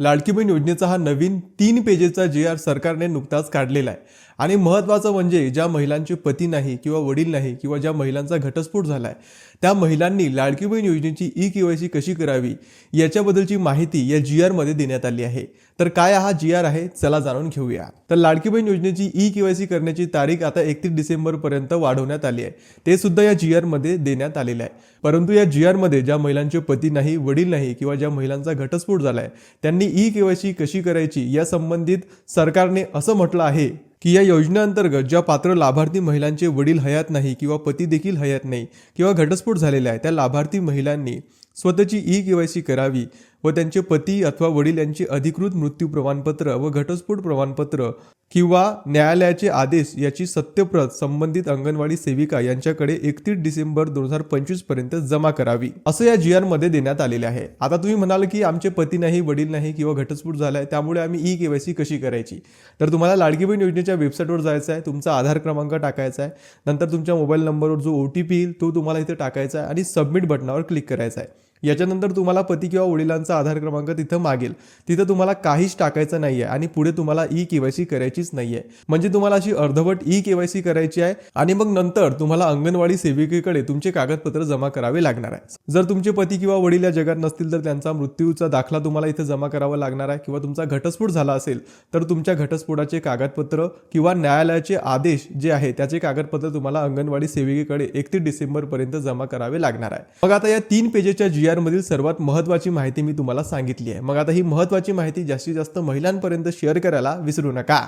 लाडकी बहीण योजनेचा हा नवीन तीन पेजेसचा जी आर सरकारने नुकताच काढलेला आहे. आणि महत्त्वाचं म्हणजे ज्या महिलांचे पती नाही किंवा वडील नाही किंवा ज्या महिलांचा घटस्फोट झाला आहे त्या महिलांनी लाडकी बहीण योजनेची ई के वाय सी कशी करावी याच्याबद्दलची माहिती या जी आरमध्ये देण्यात आली आहे. तर काय हा जी आर आहे चला जाणून घेऊया. तर लाडकी बहीण योजनेची ई के वाय सी करण्याची तारीख आता एकतीस डिसेंबरपर्यंत वाढवण्यात आली आहे. ते सुद्धा या जी आरमध्ये देण्यात आलेलं आहे. परंतु या जी आरमध्ये ज्या महिलांचे पती नाही वडील नाही किंवा ज्या महिलांचा घटस्फोट झाला आहे त्यांनी ई के वाय सी कशी करायची या संबंधित सरकारने असं म्हटलं आहे की या योजनेअंतर्गत ज्या पात्र लाभार्थी महिलांचे वडील हयात नाही किंवा पती देखील हयात नाही किंवा घटस्फोट झालेला आहे त्या लाभार्थी महिलांनी स्वतःची ई के वाय सी करावी व त्यांचे पती अथवा वडील यांचे अधिकृत मृत्यू प्रमाणपत्र व घटस्फोट प्रमाणपत्र किंवा न्यायालयाचे आदेश याची सत्यप्रत संबंधित अंगणवाडी सेविका यांच्याकडे एकतीस डिसेंबर दोन हजार पंचवीसपर्यंत जमा करावी असं या जी देण्यात आलेले आहे. आता तुम्ही म्हणाल की आमचे पती नाही वडील नाही किंवा घटस्फोट झालाय त्यामुळे आम्ही ई केवायसी कशी करायची? तर तुम्हाला लाडकी बहीण योजनेच्या वेबसाईटवर जायचं आहे तुमचा आधार क्रमांक टाकायचा आहे नंतर तुमच्या मोबाईल नंबरवर जो ओ टी पी येईल तो तुम्हाला इथे टाकायचा आहे आणि सबमिट बटनावर क्लिक करायचा आहे. याच्यानंतर तुम्हाला पती किंवा वडिलांचा आधार क्रमांक तिथं मागेल. तिथं तुम्हाला काहीच टाकायचं नाही आहे आणि पुढे तुम्हाला ई केवायसी करायचीच नाही आहे म्हणजे तुम्हाला अशी अर्धवट ई केवायसी करायची आहे आणि मग नंतर तुम्हाला अंगणवाडी सेविकेकडे तुमचे कागदपत्र जमा करावे लागणार आहे. जर तुमचे पती किंवा वडील या जगात नसतील तर त्यांचा मृत्यूचा दाखला तुम्हाला इथे जमा करावा लागणार आहे किंवा तुमचा घटस्फोट झाला असेल तर तुमच्या घटस्फोटाचे कागदपत्र किंवा न्यायालयाचे आदेश जे आहे त्याचे कागदपत्र तुम्हाला अंगणवाडी सेविकेकडे एकतीस डिसेंबर पर्यंत जमा करावे लागणार आहे. मग आता या तीन पेजेच्या जी मधील सर्वात महत्वाची माहिती मी तुम्हाला सांगितली आहे. मग आता ही महत्वाची माहिती जास्तीत जास्त महिलांपर्यंत शेअर करायला विसरू नका.